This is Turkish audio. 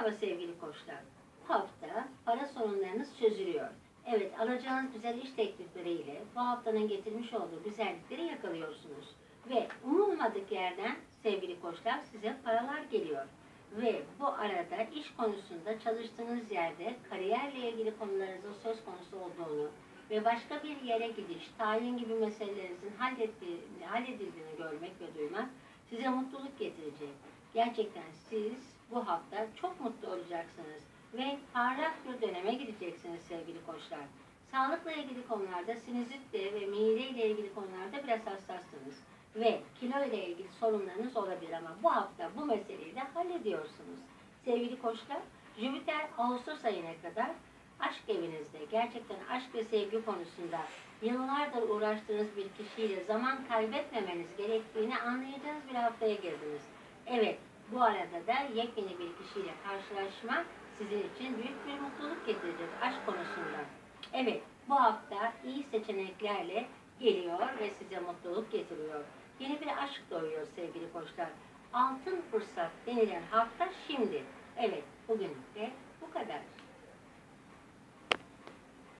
Merhaba sevgili koçlar. Bu hafta para sorunlarınız çözülüyor. Evet, alacağınız güzel iş teklifleriyle bu haftanın getirmiş olduğu güzellikleri yakalıyorsunuz. Ve umulmadık yerden sevgili koçlar size paralar geliyor. Ve bu arada iş konusunda çalıştığınız yerde kariyerle ilgili konularınızın söz konusu olduğunu ve başka bir yere gidiş, tayin gibi meselelerinizin halledildiğini görmek ve duymak size mutluluk getirecek. Gerçekten siz bu hafta çok mutlu olacaksınız ve parlak bir döneme gideceksiniz sevgili koçlar. Sağlıkla ilgili konularda sinüzitle ve mide ile ilgili konularda biraz hassassınız. Ve kilo ile ilgili sorunlarınız olabilir ama bu hafta bu meseleyi de hallediyorsunuz. Sevgili koçlar, Jüpiter Ağustos ayına kadar aşk evinizde gerçekten aşk ve sevgi konusunda yıllardır uğraştığınız bir kişiyle zaman kaybetmemeniz gerektiğini anlayacağınız bir haftaya girdiniz. Evet, bu arada da yepyeni bir kişiyle karşılaşma sizin için büyük bir mutluluk getirecek aşk konusunda. Evet, bu hafta iyi seçeneklerle geliyor ve size mutluluk getiriyor. Yeni bir aşk doğuyor sevgili koçlar. Altın fırsat denilen hafta şimdi. Evet, bugün de